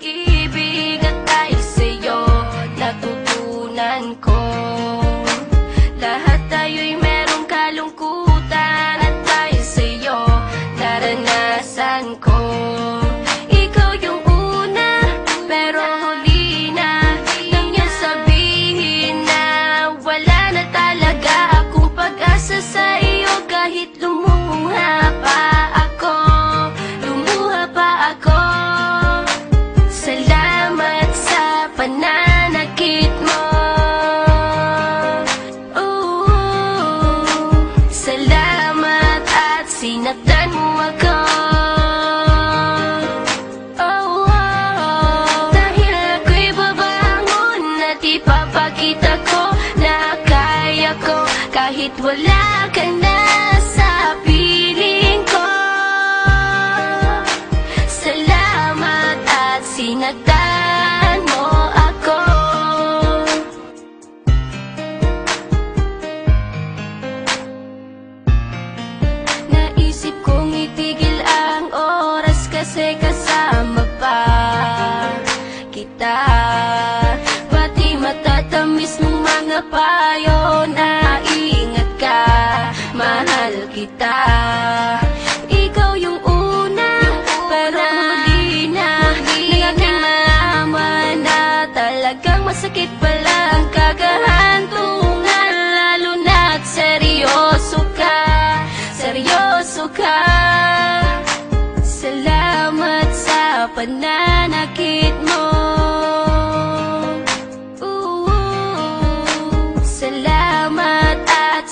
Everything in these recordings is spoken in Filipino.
pag-ibig at dahil sa'yo Natutunan ko. Lahat tayo'y night. kita.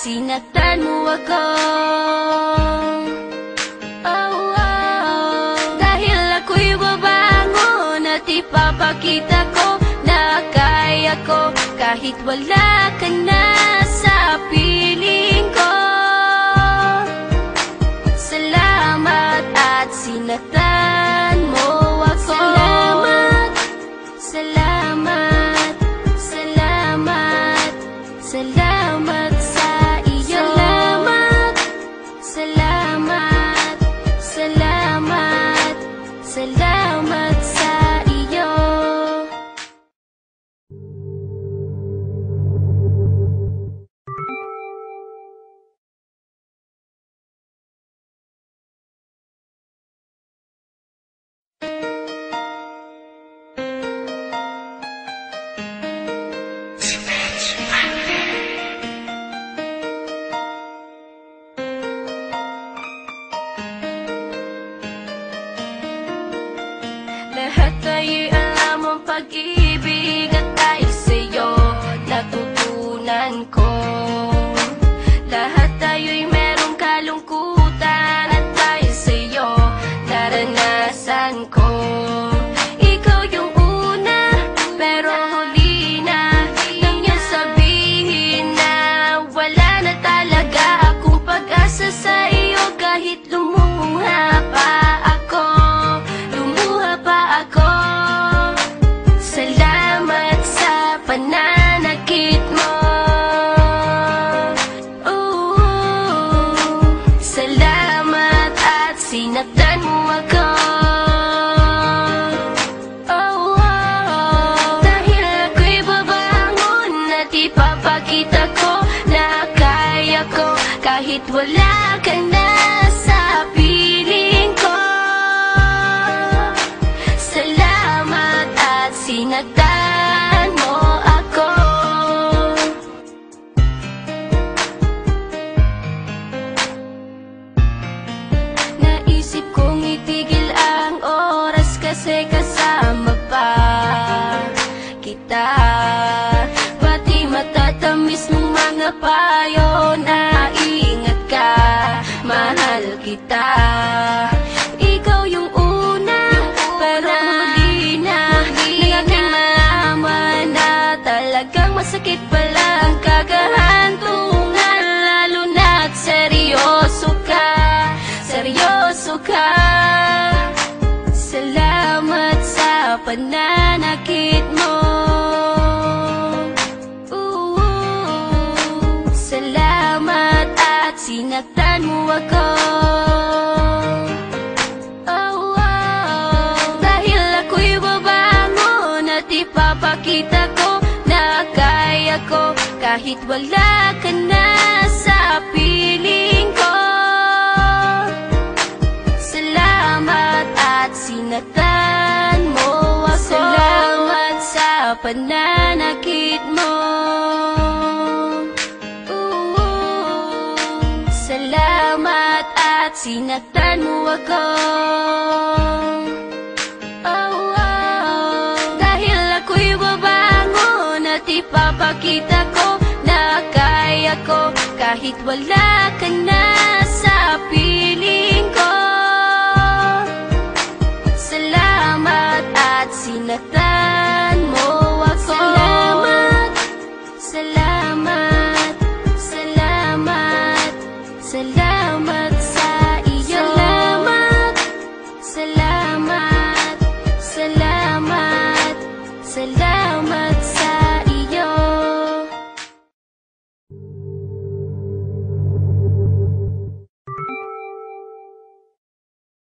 Sinaktan mo ako oh, oh. Dahil ako'y babangon At ipapakita ko Na kaya ko Kahit wala ka na ficou. Wala ka na sa piling ko. Salamat at sinagdala Ikaw yung una, pero huli na Nang aking talagang masakit pala Ang kagahantungan, lalo seryoso ka Seryoso ka. Salamat sa pananakit mo. Ooh, Salamat at sinaktan mo ako. Ipapakita ko na kaya ko. Kahit wala ka na sa piling ko. Salamat at sinaktan mo ako. Salamat sa pananakit mo. Ooh, Salamat at sinaktan mo ako Ipakita ko na kaya ko Kahit wala ka na sa piling ko. Salamat at sinatay